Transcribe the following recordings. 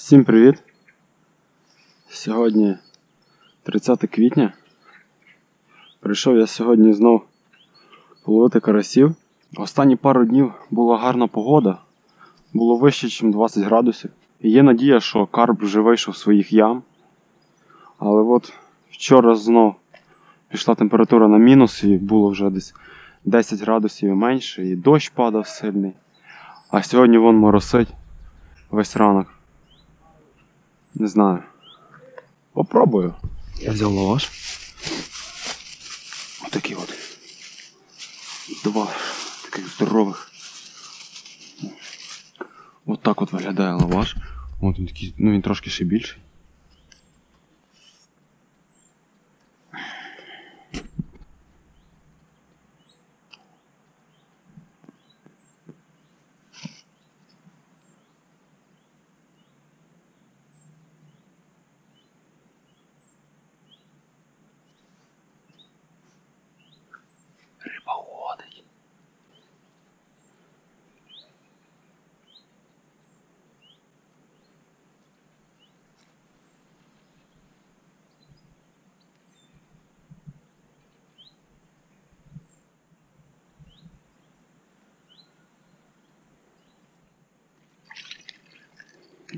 Всім привіт! Сьогодні 30 квітня. Прийшов я сьогодні знов половити карасів. Останні пару днів була гарна погода, було вище, ніж 20 градусів. І є надія, що карп вже вийшов своїх ям. Але от вчора знов пішла температура на мінус і було вже десь 10 градусів і менше, і дощ падав сильний. А сьогодні вон моросить весь ранок. Не знаю. Попробую. Я взяв лаваш. Отакі от. Два таких здорових. От так от виглядає лаваш. От він такий, ну він трошки ще більший.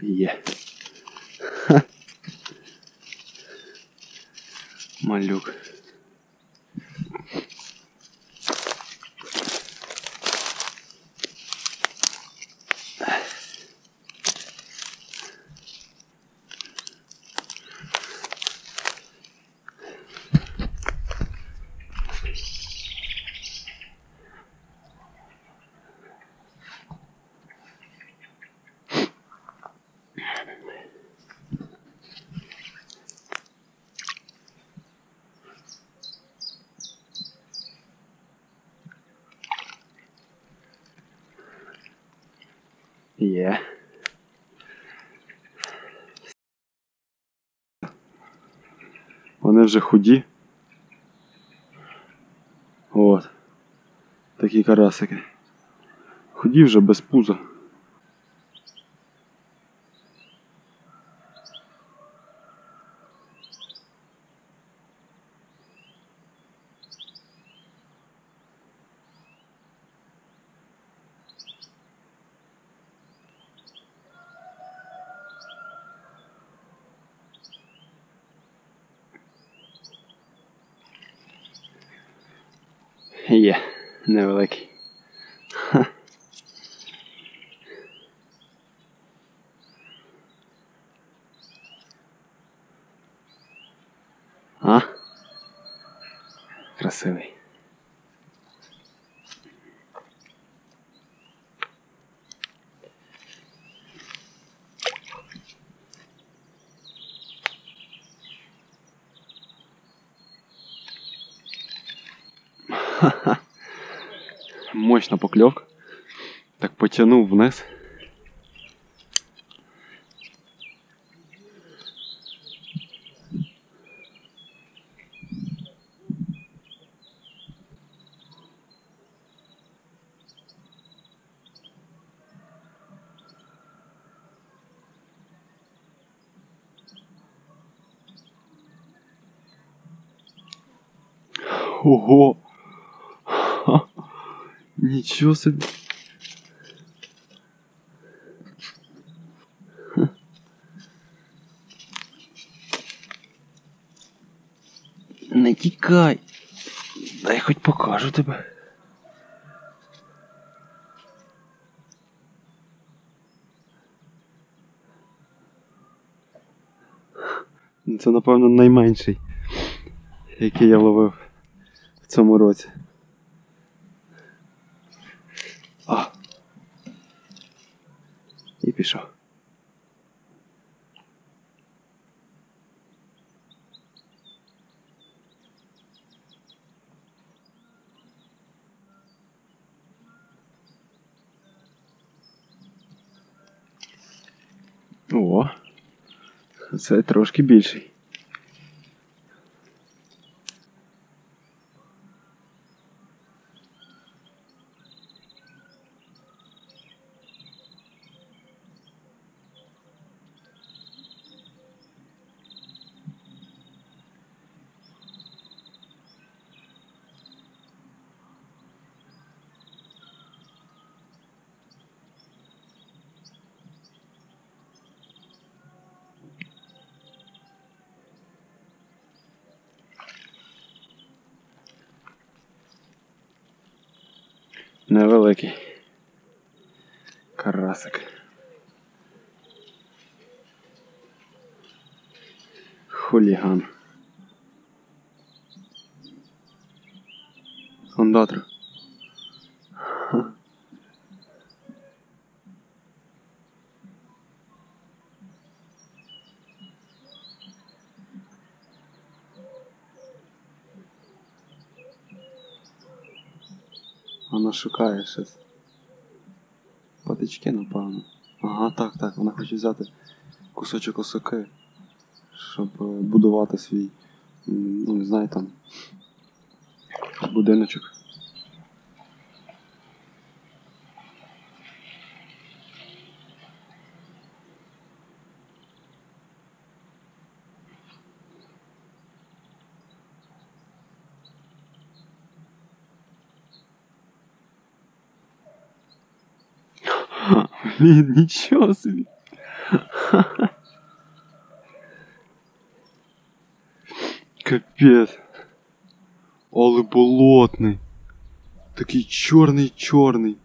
Є. Ха. Малюк. Є. Вони вже худі. От. Такі карасики. Худі вже без пуза. Є, невеликий. Ха. А? Красивий. Ха-ха. Мощна покльовка. Так потягнув вниз. Ого! Нічого собі. Не тікай. Дай хоч покажу тебе. Це, напевно, найменший, який я ловив в цьому році. А. І пішов. О, це трошки більший. Невеликий. Карасик. Хуліган. Ондатр. Вона шукає щось. Патички, напевно. Ага, так, так, вона хоче взяти кусочок осоки, щоб е, будувати свій, ну не знаю там, будиночок. Блін, нічого собі. Капець. Але болотний. Такий чорний чорний.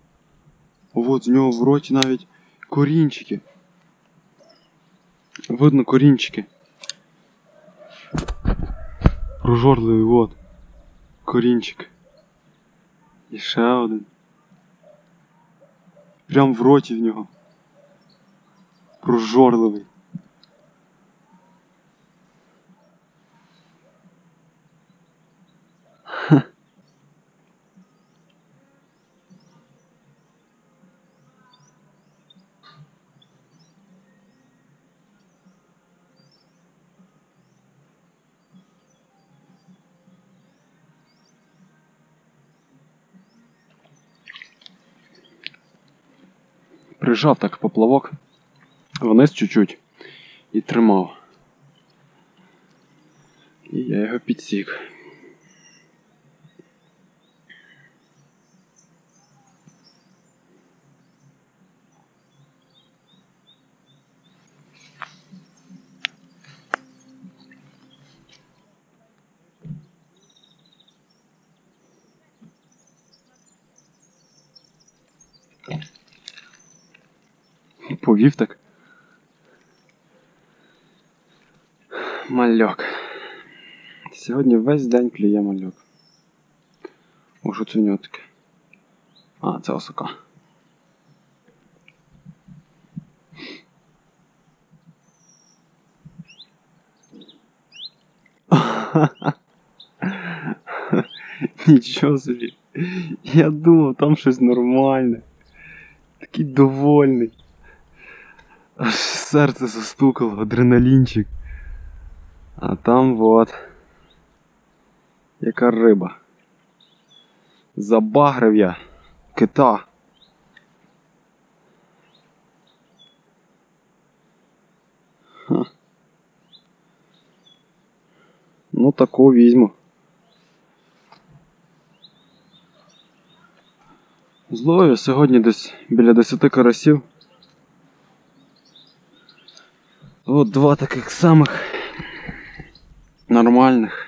От з нього в роті навіть корінчики. Видно корінчики. Прожорливий, от. Корінчик. І ще один. Прям в роті в нього. Прожорливий. Прижав так поплавок вниз чуть-чуть і тримав. І я його підсік. Повів так. Мальок. Сьогодні весь день клює мальок. О, що це в нього таке? А, це осока. Нічого собі. Я думав, там щось нормальне. Такий довольний. Аж серце застукало, адреналінчик. А там вот. Яка риба. Забагрив я кита. Ха. Ну таку візьму. Зловив сьогодні десь біля 10 карасів. От два таких самых нормальних.